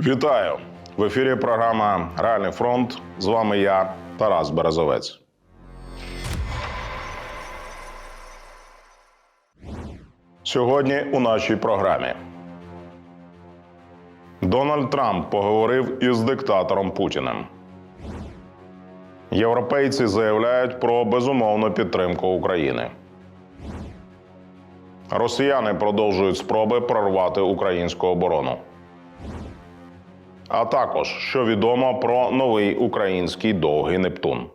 Вітаю в ефірі. Програма Реальний фронт. З вами я, Тарас Березовець. Сьогодні у нашій програмі Дональд Трамп поговорив із диктатором Путіним. Європейці заявляють про безумовну підтримку України. Росіяни продовжують спроби прорвати українську оборону. А також що відомо про новий український довгий Нептун.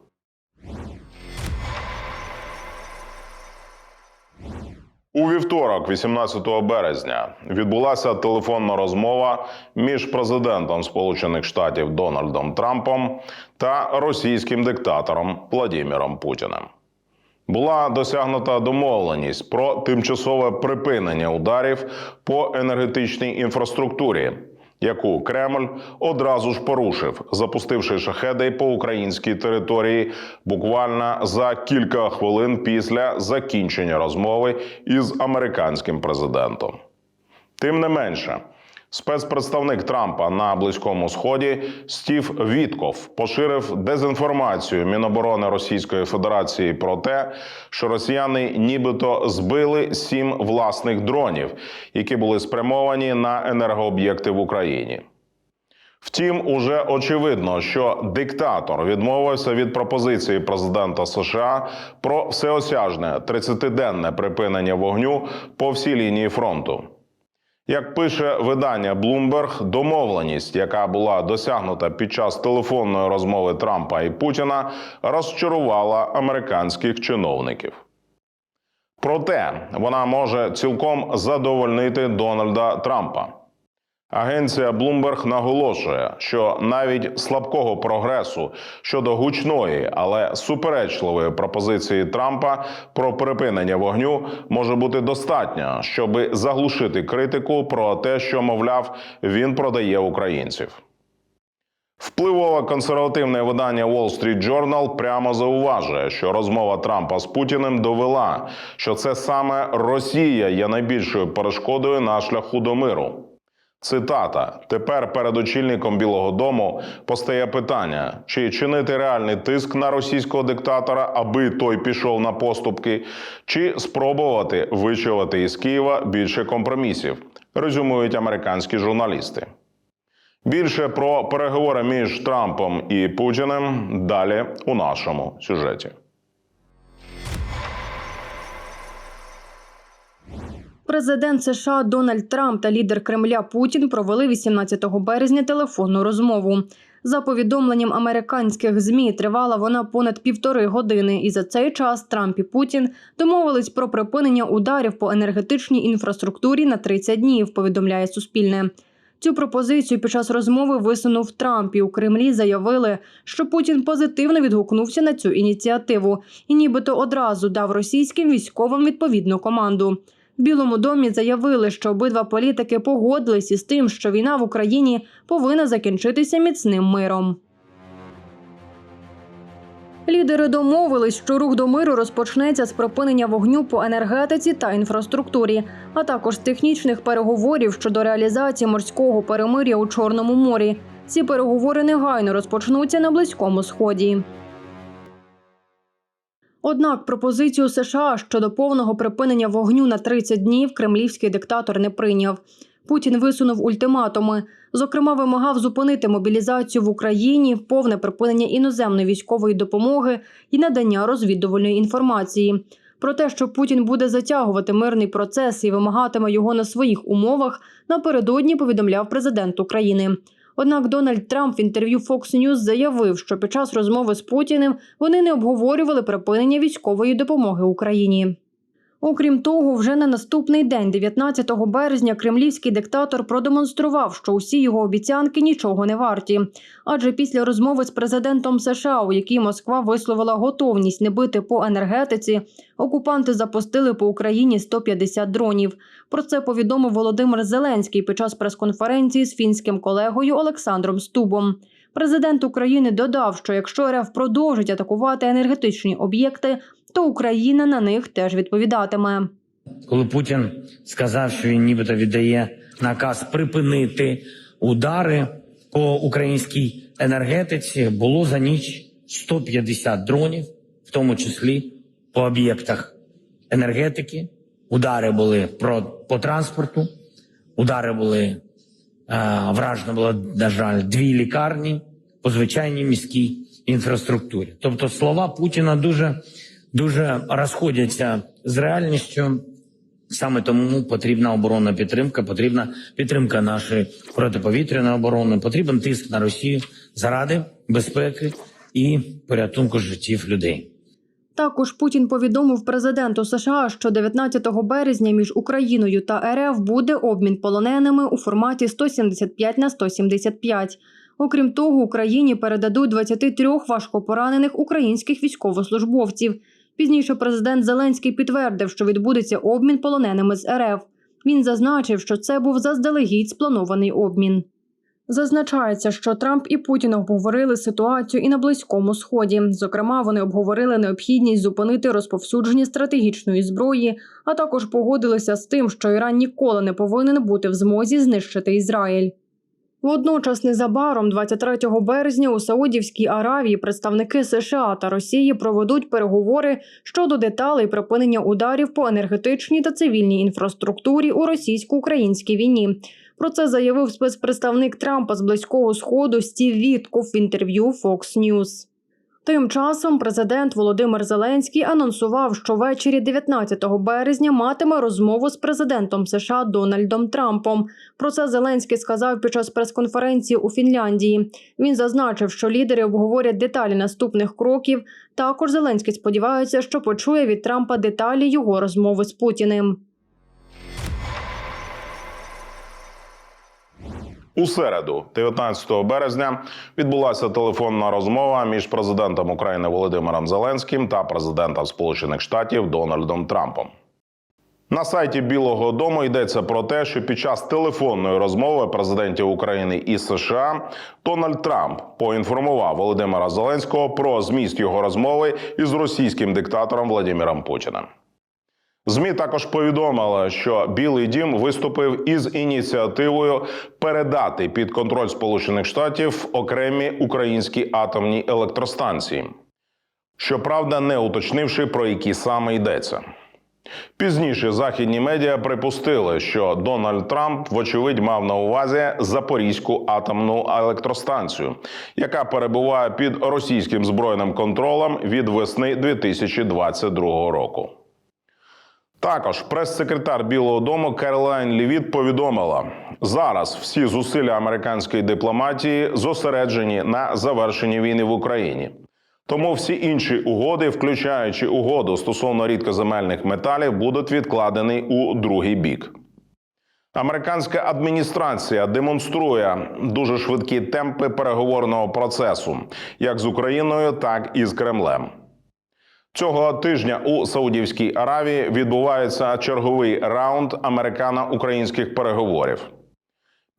У вівторок, 18 березня, відбулася телефонна розмова між президентом Сполучених Штатів Дональдом Трампом та російським диктатором Владіміром Путіним. Була досягнута домовленість про тимчасове припинення ударів по енергетичній інфраструктурі, яку Кремль одразу ж порушив, запустивши шахеди по українській території буквально за кілька хвилин після закінчення розмови із американським президентом. Тим не менше, спецпредставник Трампа на близькому сході Стів Вітков поширив дезінформацію Міноборони Російської Федерації про те, що росіяни нібито збили сім власних дронів, які були спрямовані на енергооб'єкти в Україні. Втім, уже очевидно, що диктатор відмовився від пропозиції президента США про всеосяжне 30-денне припинення вогню по всій лінії фронту. Як пише видання Bloomberg, домовленість, яка була досягнута під час телефонної розмови Трампа і Путіна, розчарувала американських чиновників. Проте вона може цілком задовольнити Дональда Трампа. Агенція Bloomberg наголошує, що навіть слабкого прогресу щодо гучної, але суперечливої пропозиції Трампа про припинення вогню може бути достатньо, щоби заглушити критику про те, що мовляв він продає українців. Впливове консервативне видання Wall Street Journal прямо зауважує, що розмова Трампа з Путіним довела, що це саме Росія є найбільшою перешкодою на шляху до миру. Цитата: тепер перед очільником Білого Дому постає питання, чи чинити реальний тиск на російського диктатора, аби той пішов на поступки, чи спробувати вичавити із Києва більше компромісів, резюмують американські журналісти. Більше про переговори між Трампом і Путіним далі у нашому сюжеті. Президент США Дональд Трамп та лідер Кремля Путін провели 18 березня телефонну розмову. За повідомленням американських змі тривала вона понад півтори години, і за цей час Трамп і Путін домовились про припинення ударів по енергетичній інфраструктурі на 30 днів. Повідомляє Суспільне. Цю пропозицію під час розмови висунув Трамп і у Кремлі заявили, що Путін позитивно відгукнувся на цю ініціативу і нібито одразу дав російським військовим відповідну команду. В Білому домі заявили, що обидва політики погодились із тим, що війна в Україні повинна закінчитися міцним миром. Лідери домовились, що рух до миру розпочнеться з припинення вогню по енергетиці та інфраструктурі, а також з технічних переговорів щодо реалізації морського перемир'я у Чорному морі. Ці переговори негайно розпочнуться на близькому сході. Однак пропозицію США щодо повного припинення вогню на 30 днів кремлівський диктатор не прийняв. Путін висунув ультиматуми. Зокрема, вимагав зупинити мобілізацію в Україні, повне припинення іноземної військової допомоги і надання розвідувальної інформації. Про те, що Путін буде затягувати мирний процес і вимагатиме його на своїх умовах, напередодні повідомляв президент України. Однак Дональд Трамп в інтерв'ю Fox News заявив, що під час розмови з Путіним вони не обговорювали припинення військової допомоги Україні. Окрім того, вже на наступний день, 19 березня, кремлівський диктатор продемонстрував, що усі його обіцянки нічого не варті. Адже після розмови з президентом США, у якій Москва висловила готовність не бити по енергетиці, окупанти запустили по Україні 150 дронів. Про це повідомив Володимир Зеленський під час прес-конференції з фінським колегою Олександром Стубом. Президент України додав, що якщо РФ продовжить атакувати енергетичні об'єкти, то Україна на них теж відповідатиме. коли Путін сказав, що він нібито віддає наказ припинити удари по українській енергетиці було за ніч 150 дронів, в тому числі по об'єктах енергетики. Удари були про, по транспорту, удари були е, вражено було, на жаль, дві лікарні по звичайній міській інфраструктурі. Тобто слова Путіна дуже, дуже розходяться з реальністю. Саме тому потрібна оборонна підтримка, потрібна підтримка нашої протиповітряної оборони, потрібен тиск на Росію заради безпеки і порятунку життів людей. Також Путін повідомив президенту США, що 19 березня між Україною та РФ буде обмін полоненими у форматі 175 на 175. Окрім того, Україні передадуть 23 важкопоранених українських військовослужбовців. Пізніше президент Зеленський підтвердив, що відбудеться обмін полоненими з РФ. Він зазначив, що це був заздалегідь спланований обмін. Зазначається, що Трамп і Путін обговорили ситуацію і на Близькому Сході. Зокрема, вони обговорили необхідність зупинити розповсюдження стратегічної зброї, а також погодилися з тим, що Іран ніколи не повинен бути в змозі знищити Ізраїль. Водночас, незабаром, 23 березня, у Саудівській Аравії представники США та Росії проведуть переговори щодо деталей припинення ударів по енергетичній та цивільній інфраструктурі у російсько-українській війні. Про це заявив спецпредставник Трампа з близького сходу Стів Вітков в інтерв'ю Fox News. Тим часом президент Володимир Зеленський анонсував, що ввечері 19 березня матиме розмову з президентом США Дональдом Трампом. Про це Зеленський сказав під час прес-конференції у Фінляндії. Він зазначив, що лідери обговорять деталі наступних кроків. Також Зеленський сподівається, що почує від Трампа деталі його розмови з Путіним. У середу, 19 березня, відбулася телефонна розмова між президентом України Володимиром Зеленським та президентом Сполучених Штатів Дональдом Трампом. На сайті Білого Дому йдеться про те, що під час телефонної розмови президентів України і США Дональд Трамп поінформував Володимира Зеленського про зміст його розмови із російським диктатором Владимиром Путіним. ЗМІ також повідомили, що Білий Дім виступив із ініціативою передати під контроль Сполучених Штатів окремі українські атомні електростанції. Щоправда, не уточнивши про які саме йдеться. Пізніше західні медіа припустили, що Дональд Трамп, вочевидь, мав на увазі Запорізьку атомну електростанцію, яка перебуває під російським збройним контролем від весни 2022 року. Також прес-секретар Білого Дому Керолайн Лівіт повідомила: зараз всі зусилля американської дипломатії зосереджені на завершенні війни в Україні. Тому всі інші угоди, включаючи угоду стосовно рідкоземельних металів, будуть відкладені у другий бік. Американська адміністрація демонструє дуже швидкі темпи переговорного процесу, як з Україною, так і з Кремлем. Цього тижня у Саудівській Аравії відбувається черговий раунд американо-українських переговорів.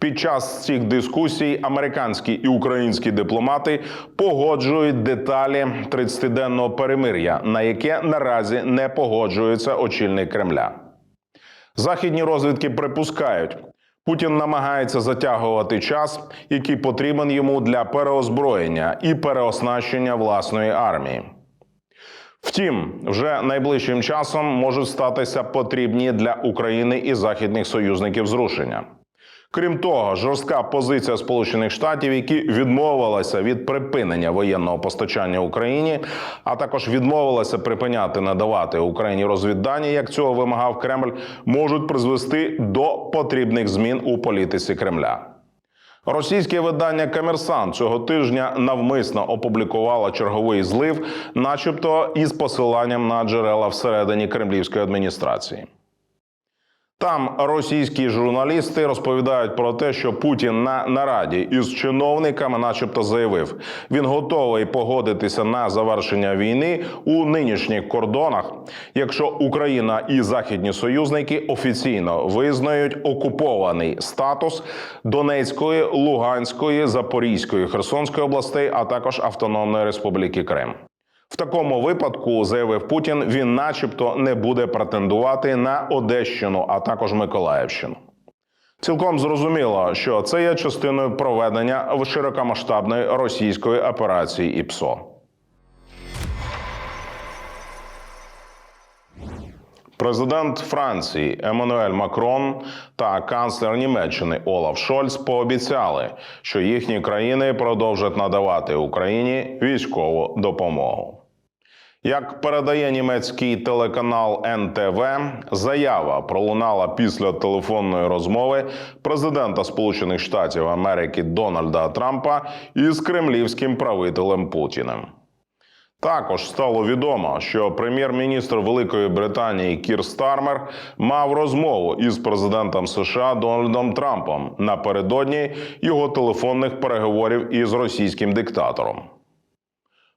Під час цих дискусій американські і українські дипломати погоджують деталі 30-денного перемир'я, на яке наразі не погоджується очільник Кремля. Західні розвідки припускають, Путін намагається затягувати час, який потрібен йому для переозброєння і переоснащення власної армії. Втім, вже найближчим часом можуть статися потрібні для України і західних союзників зрушення. Крім того, жорстка позиція Сполучених Штатів, які відмовилася від припинення воєнного постачання Україні, а також відмовилася припиняти надавати Україні розвіддані, як цього вимагав Кремль, можуть призвести до потрібних змін у політиці Кремля. Російське видання Комерсант цього тижня навмисно опублікувало черговий злив, начебто із посиланням на джерела всередині кремлівської адміністрації. Там російські журналісти розповідають про те, що Путін на нараді із чиновниками, начебто, заявив, він готовий погодитися на завершення війни у нинішніх кордонах, якщо Україна і західні союзники офіційно визнають окупований статус Донецької, Луганської, Запорізької, Херсонської областей, а також Автономної Республіки Крим. В такому випадку, заявив Путін, він, начебто, не буде претендувати на Одещину, а також Миколаївщину. Цілком зрозуміло, що це є частиною проведення широкомасштабної російської операції ІПСО. Президент Франції Еммануель Макрон та канцлер Німеччини Олаф Шольц пообіцяли, що їхні країни продовжать надавати Україні військову допомогу. Як передає німецький телеканал НТВ, заява пролунала після телефонної розмови президента Сполучених Штатів Америки Дональда Трампа із кремлівським правителем Путіним. Також стало відомо, що прем'єр-міністр Великої Британії Кір Стармер мав розмову із президентом США Дональдом Трампом напередодні його телефонних переговорів із російським диктатором.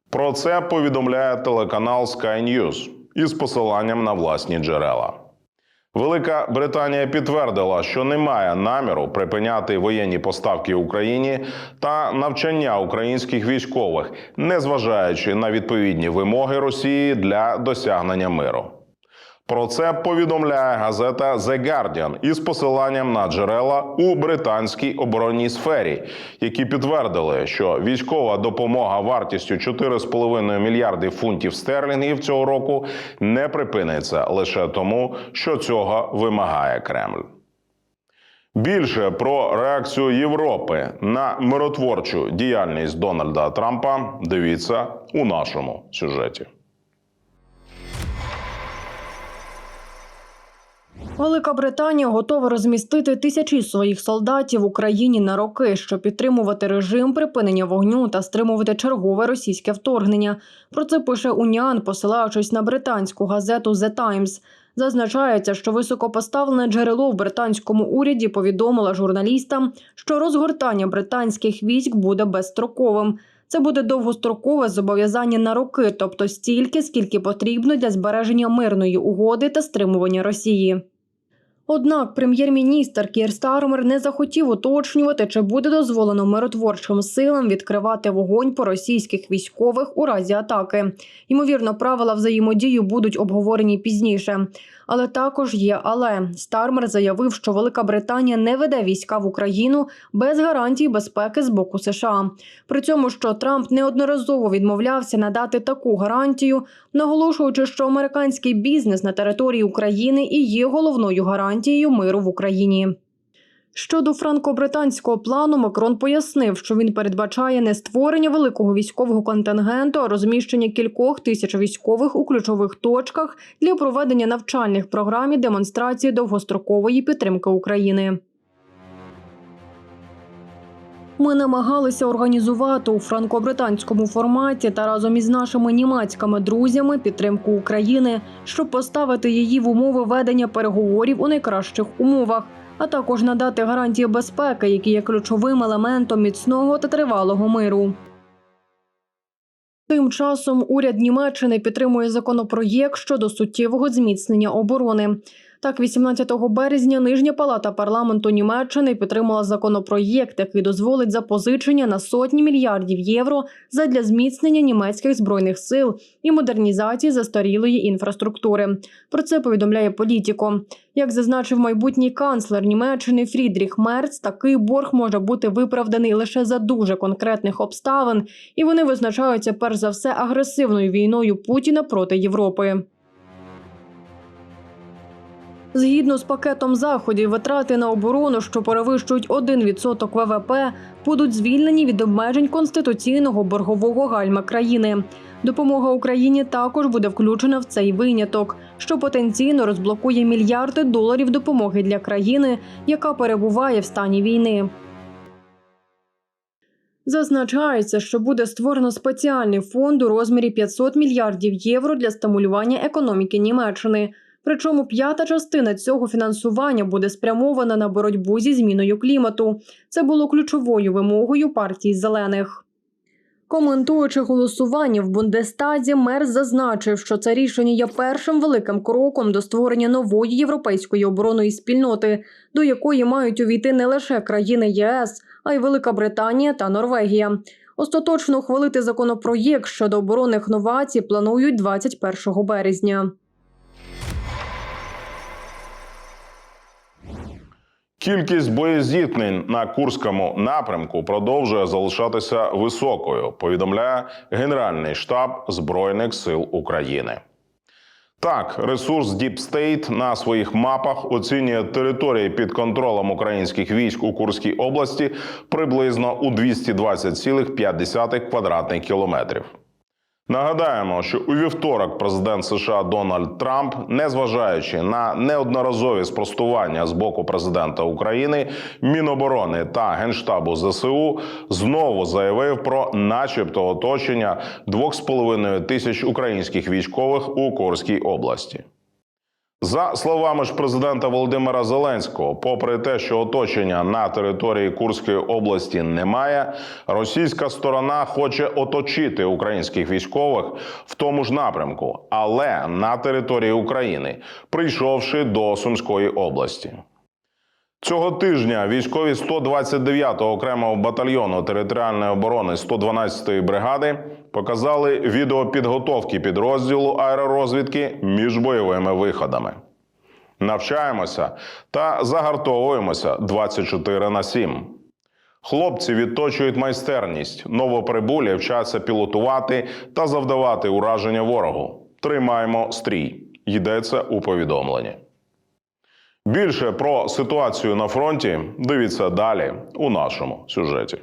Про це повідомляє телеканал Sky News із посиланням на власні джерела. Велика Британія підтвердила, що не має наміру припиняти воєнні поставки Україні та навчання українських військових, незважаючи на відповідні вимоги Росії для досягнення миру. Про це повідомляє газета The Guardian із посиланням на джерела у британській оборонній сфері, які підтвердили, що військова допомога вартістю 4,5 мільярди фунтів стерлінгів цього року не припиниться лише тому, що цього вимагає Кремль. Більше про реакцію Європи на миротворчу діяльність Дональда Трампа дивіться у нашому сюжеті. Велика Британія готова розмістити тисячі своїх солдатів в Україні на роки, щоб підтримувати режим припинення вогню та стримувати чергове російське вторгнення. Про це пише Уніан, посилаючись на британську газету The Times. Зазначається, що високопоставлене джерело в британському уряді повідомило журналістам, що розгортання британських військ буде безстроковим. Це буде довгострокове зобов'язання на роки, тобто стільки, скільки потрібно для збереження мирної угоди та стримування Росії. Однак прем'єр-міністр Кір Стармер не захотів уточнювати, чи буде дозволено миротворчим силам відкривати вогонь по російських військових у разі атаки. Ймовірно, правила взаємодії будуть обговорені пізніше. Але також є але Стармер заявив, що Велика Британія не веде війська в Україну без гарантій безпеки з боку США. При цьому, що Трамп неодноразово відмовлявся надати таку гарантію, наголошуючи, що американський бізнес на території України і є головною гарантією миру в Україні. Щодо франко-британського плану, Макрон пояснив, що він передбачає не створення великого військового контингенту, а розміщення кількох тисяч військових у ключових точках для проведення навчальних програм і демонстрації довгострокової підтримки України. Ми намагалися організувати у франко-британському форматі та разом із нашими німецькими друзями підтримку України, щоб поставити її в умови ведення переговорів у найкращих умовах, а також надати гарантії безпеки, які є ключовим елементом міцного та тривалого миру. Тим часом уряд Німеччини підтримує законопроєкт щодо суттєвого зміцнення оборони. Так, 18 березня нижня палата парламенту Німеччини підтримала законопроєкт, який дозволить запозичення на сотні мільярдів євро задля зміцнення німецьких збройних сил і модернізації застарілої інфраструктури. Про це повідомляє політіко. Як зазначив майбутній канцлер Німеччини Фрідріх Мерц, такий борг може бути виправданий лише за дуже конкретних обставин, і вони визначаються перш за все агресивною війною Путіна проти Європи. Згідно з пакетом заходів, витрати на оборону, що перевищують 1% ВВП, будуть звільнені від обмежень конституційного боргового гальма країни. Допомога Україні також буде включена в цей виняток, що потенційно розблокує мільярди доларів допомоги для країни, яка перебуває в стані війни. Зазначається, що буде створено спеціальний фонд у розмірі 500 мільярдів євро для стимулювання економіки Німеччини. Причому п'ята частина цього фінансування буде спрямована на боротьбу зі зміною клімату. Це було ключовою вимогою партії зелених. Коментуючи голосування в Бундестазі, мер зазначив, що це рішення є першим великим кроком до створення нової європейської оборонної спільноти, до якої мають увійти не лише країни ЄС, а й Велика Британія та Норвегія. Остаточно ухвалити законопроєкт щодо оборонних новацій планують 21 березня. Кількість боєзіткнень на Курському напрямку продовжує залишатися високою. Повідомляє Генеральний штаб Збройних сил України. Так, ресурс Deep State на своїх мапах оцінює території під контролем українських військ у Курській області приблизно у 220,5 квадратних кілометрів. Нагадаємо, що у вівторок президент США Дональд Трамп, незважаючи на неодноразові спростування з боку президента України, Міноборони та Генштабу ЗСУ, знову заявив про, начебто, оточення 2,5 тисяч українських військових у Курській області. За словами ж президента Володимира Зеленського, попри те, що оточення на території Курської області немає, російська сторона хоче оточити українських військових в тому ж напрямку, але на території України, прийшовши до Сумської області. Цього тижня військові 129-го окремого батальйону територіальної оборони 112-ї бригади показали відео підготовки підрозділу аеророзвідки між бойовими виходами. Навчаємося та загартовуємося 24 на 7. Хлопці відточують майстерність, новоприбулі вчаться пілотувати та завдавати ураження ворогу. Тримаємо стрій. Йдеться у повідомленні. Більше про ситуацію на фронті дивіться далі у нашому сюжеті.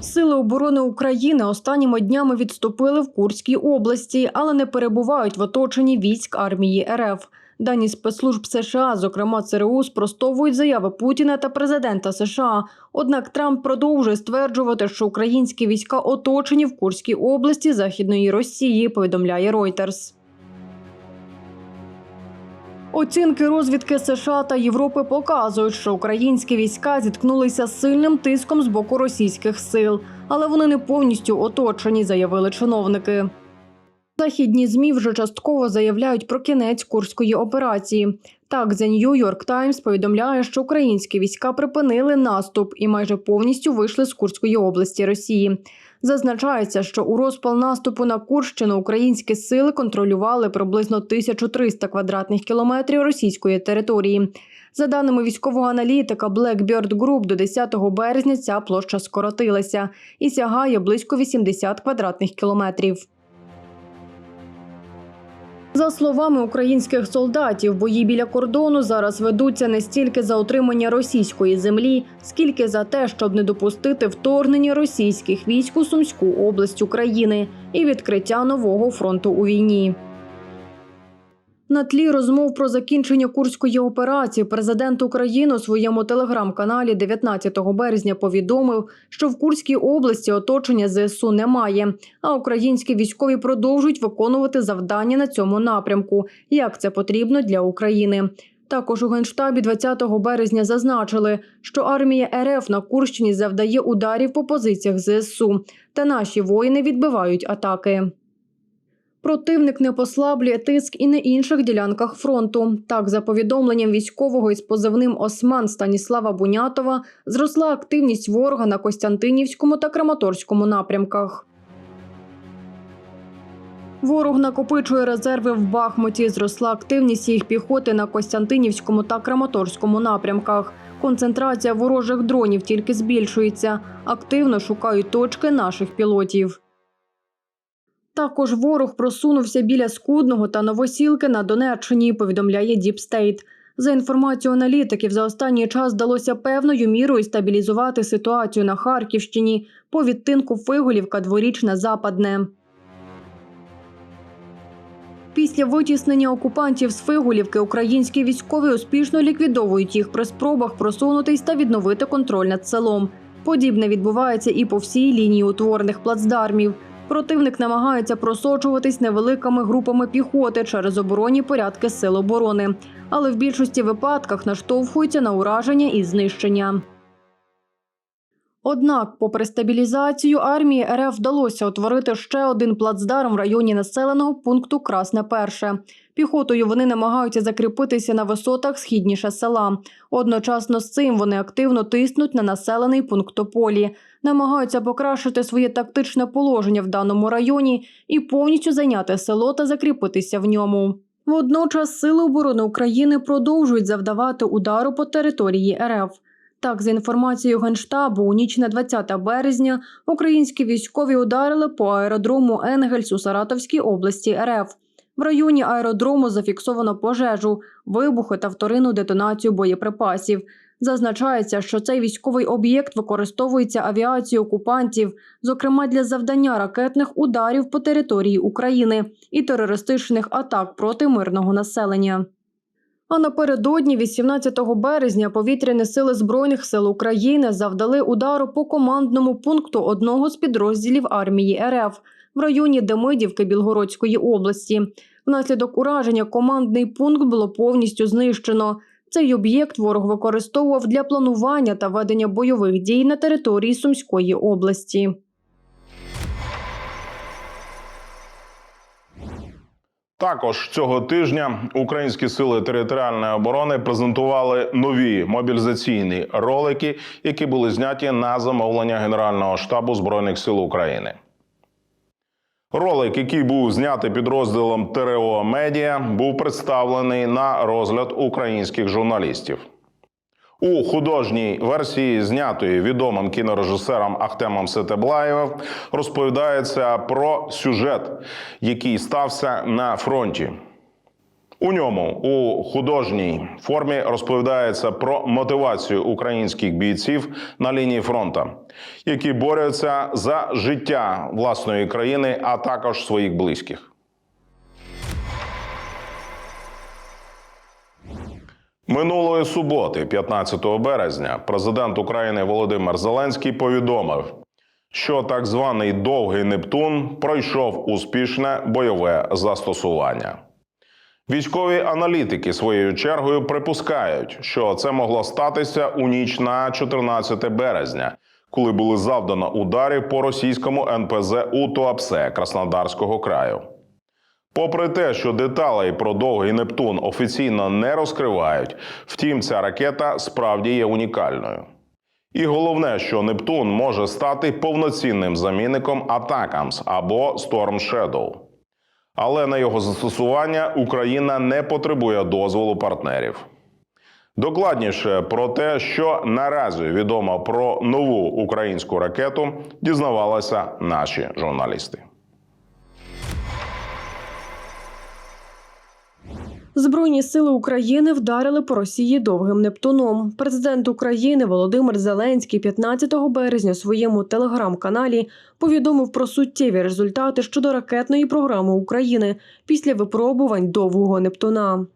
Сили оборони України останніми днями відступили в Курській області, але не перебувають в оточенні військ армії РФ. Дані спецслужб США, зокрема ЦРУ, спростовують заяви Путіна та президента США. Однак Трамп продовжує стверджувати, що українські війська оточені в Курській області Західної Росії. Повідомляє Reuters. Оцінки розвідки США та Європи показують, що українські війська зіткнулися з сильним тиском з боку російських сил, але вони не повністю оточені, заявили чиновники. Західні змі вже частково заявляють про кінець курської операції. Так, The New York Times повідомляє, що українські війська припинили наступ і майже повністю вийшли з Курської області Росії. Зазначається, що у розпал наступу на Курщину українські сили контролювали приблизно 1300 квадратних кілометрів російської території. За даними військового аналітика Blackbird Group, до 10 березня ця площа скоротилася і сягає близько 80 квадратних кілометрів. За словами українських солдатів, бої біля кордону зараз ведуться не стільки за отримання російської землі, скільки за те, щоб не допустити вторгнення російських військ у Сумську область України і відкриття нового фронту у війні. На тлі розмов про закінчення курської операції президент України у своєму телеграм-каналі 19 березня повідомив, що в Курській області оточення ЗСУ немає, а українські військові продовжують виконувати завдання на цьому напрямку, як це потрібно для України. Також у генштабі 20 березня зазначили, що армія РФ на Курщині завдає ударів по позиціях ЗСУ, та наші воїни відбивають атаки. Противник не послаблює тиск і на інших ділянках фронту. Так, за повідомленням військового із позивним Осман Станіслава Бунятова, зросла активність ворога на Костянтинівському та Краматорському напрямках. Ворог накопичує резерви в Бахмуті. Зросла активність їх піхоти на Костянтинівському та Краматорському напрямках. Концентрація ворожих дронів тільки збільшується. Активно шукають точки наших пілотів. Також ворог просунувся біля Скудного та Новосілки на Донеччині, повідомляє State. За інформацією аналітиків, за останній час вдалося певною мірою стабілізувати ситуацію на Харківщині по відтинку Фиголівка дворічне Западне. Після витіснення окупантів з Фигулівки українські військові успішно ліквідовують їх при спробах просунутись та відновити контроль над селом. Подібне відбувається і по всій лінії утворених плацдармів. Противник намагається просочуватись невеликими групами піхоти через оборонні порядки сил оборони, але в більшості випадках наштовхуються на ураження і знищення. Однак, попри стабілізацію, армії РФ вдалося утворити ще один плацдарм в районі населеного пункту Красне Перше. Піхотою вони намагаються закріпитися на висотах східніше села. Одночасно з цим вони активно тиснуть на населений пункт Тополі, намагаються покращити своє тактичне положення в даному районі і повністю зайняти село та закріпитися в ньому. Водночас Сили оборони України продовжують завдавати удару по території РФ. Так, за інформацією Генштабу, у ніч на 20 березня українські військові ударили по аеродрому Енгельс у Саратовській області РФ. В районі аеродрому зафіксовано пожежу, вибухи та вторинну детонацію боєприпасів. Зазначається, що цей військовий об'єкт використовується авіацією окупантів, зокрема для завдання ракетних ударів по території України і терористичних атак проти мирного населення. А напередодні, 18 березня, повітряні сили Збройних сил України завдали удару по командному пункту одного з підрозділів армії РФ в районі Демидівки Білгородської області. Внаслідок ураження командний пункт було повністю знищено. Цей об'єкт ворог використовував для планування та ведення бойових дій на території Сумської області. Також цього тижня українські сили територіальної оборони презентували нові мобілізаційні ролики, які були зняті на замовлення Генерального штабу збройних сил України. Ролик, який був знятий підрозділом ТРО Медіа, був представлений на розгляд українських журналістів. У художній версії, знятої відомим кінорежисером Ахтемом Сетеблаєвим, розповідається про сюжет, який стався на фронті. У ньому у художній формі розповідається про мотивацію українських бійців на лінії фронту, які борються за життя власної країни, а також своїх близьких. Минулої суботи, 15 березня, президент України Володимир Зеленський повідомив, що так званий довгий Нептун пройшов успішне бойове застосування. Військові аналітики своєю чергою припускають, що це могло статися у ніч на 14 березня, коли були завдано ударів по російському НПЗ у Туапсе Краснодарського краю. Попри те, що деталей про довгий Нептун офіційно не розкривають, втім, ця ракета справді є унікальною. І головне, що Нептун може стати повноцінним замінником Атакамс або Storm Shadow. Але на його застосування Україна не потребує дозволу партнерів. Докладніше про те, що наразі відомо про нову українську ракету, дізнавалися наші журналісти. Збройні сили України вдарили по Росії довгим Нептуном. Президент України Володимир Зеленський 15 березня у своєму телеграм-каналі повідомив про суттєві результати щодо ракетної програми України після випробувань довгого Нептуна.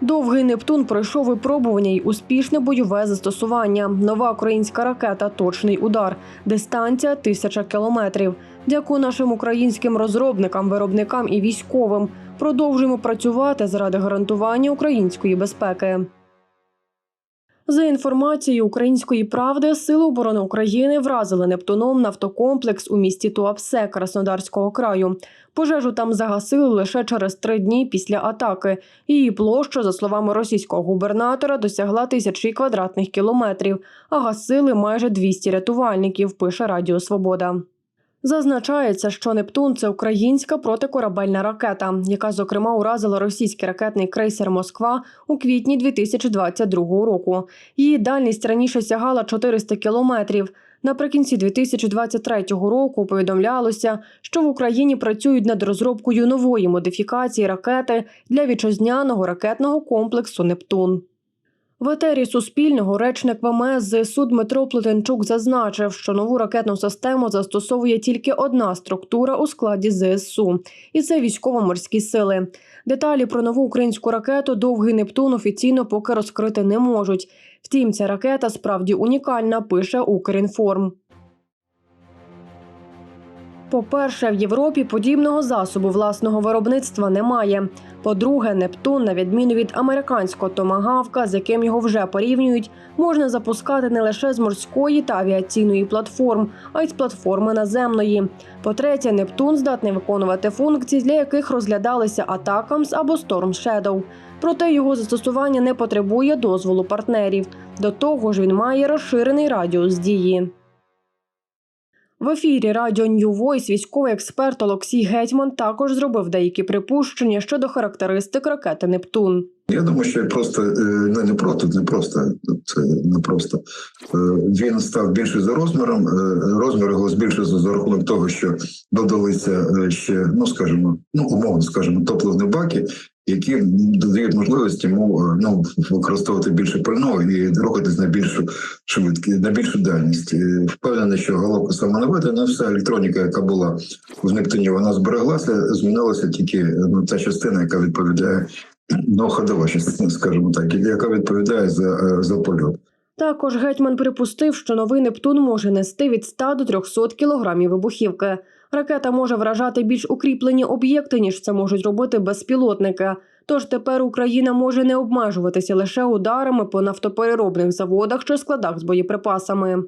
Довгий Нептун пройшов випробування й успішне бойове застосування. Нова українська ракета Точний удар. Дистанція тисяча кілометрів. Дякую нашим українським розробникам, виробникам і військовим. Продовжуємо працювати заради гарантування української безпеки. За інформацією української правди, Сили оборони України вразили Нептуном нафтокомплекс у місті Туапсе Краснодарського краю. Пожежу там загасили лише через три дні після атаки. Її площа, за словами російського губернатора, досягла тисячі квадратних кілометрів, а гасили майже 200 рятувальників. Пише Радіо Свобода. Зазначається, що Нептун це українська протикорабельна ракета, яка зокрема уразила російський ракетний крейсер Москва у квітні 2022 року. Її дальність раніше сягала 400 кілометрів. Наприкінці 2023 року повідомлялося, що в Україні працюють над розробкою нової модифікації ракети для вітчизняного ракетного комплексу Нептун. В етері Суспільного речник ВМС ЗСУ Дмитро Плетенчук зазначив, що нову ракетну систему застосовує тільки одна структура у складі ЗСУ, і це військово-морські сили. Деталі про нову українську ракету Довгий Нептун офіційно поки розкрити не можуть. Втім, ця ракета справді унікальна, пише Укрінформ. По-перше, в Європі подібного засобу власного виробництва немає. По-друге, Нептун, на відміну від американського томагавка, з яким його вже порівнюють, можна запускати не лише з морської та авіаційної платформ, а й з платформи наземної. По-третє, Нептун здатний виконувати функції, для яких розглядалися Атакамс або Storm Shadow. Проте його застосування не потребує дозволу партнерів. До того ж, він має розширений радіус дії. В ефірі радіо New Voice військовий експерт Олексій Гетьман також зробив деякі припущення щодо характеристик ракети Нептун. Я думаю, що просто е, ну, не просто, не просто це не просто. Е, Він став більше за розміром. е, Розмір його збільшився за рахунок того, що додалися е, ще, ну скажімо, ну умовно скажімо, топливні баки, які додають можливість йому е, ну використовувати більше пального і рухатись на більшу швидкість, на більшу дальність. Впевнений, що головка самонаведена, вся електроніка, яка була в Нептуні, вона збереглася, змінилася тільки ну, та частина, яка відповідає ну, ходова частина, скажімо так, яка відповідає за, е, за польот. Також гетьман припустив, що новий Нептун може нести від 100 до 300 кілограмів вибухівки. Ракета може вражати більш укріплені об'єкти, ніж це можуть робити безпілотники. Тож тепер Україна може не обмежуватися лише ударами по нафтопереробних заводах чи складах з боєприпасами.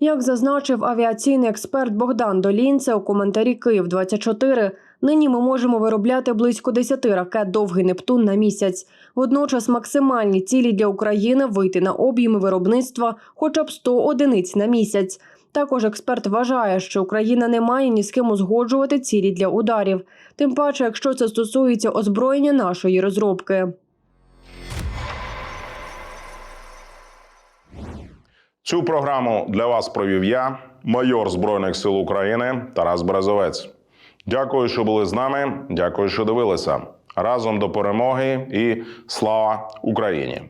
Як зазначив авіаційний експерт Богдан Долінце у коментарі Київ 24 нині ми можемо виробляти близько 10 ракет довгий Нептун на місяць. Водночас максимальні цілі для України вийти на об'єми виробництва хоча б 100 одиниць на місяць. Також експерт вважає, що Україна не має ні з ким узгоджувати цілі для ударів, тим паче, якщо це стосується озброєння нашої розробки. Цю програму для вас провів я, майор Збройних сил України Тарас Березовець. Дякую, що були з нами. Дякую, що дивилися. Разом до перемоги і слава Україні!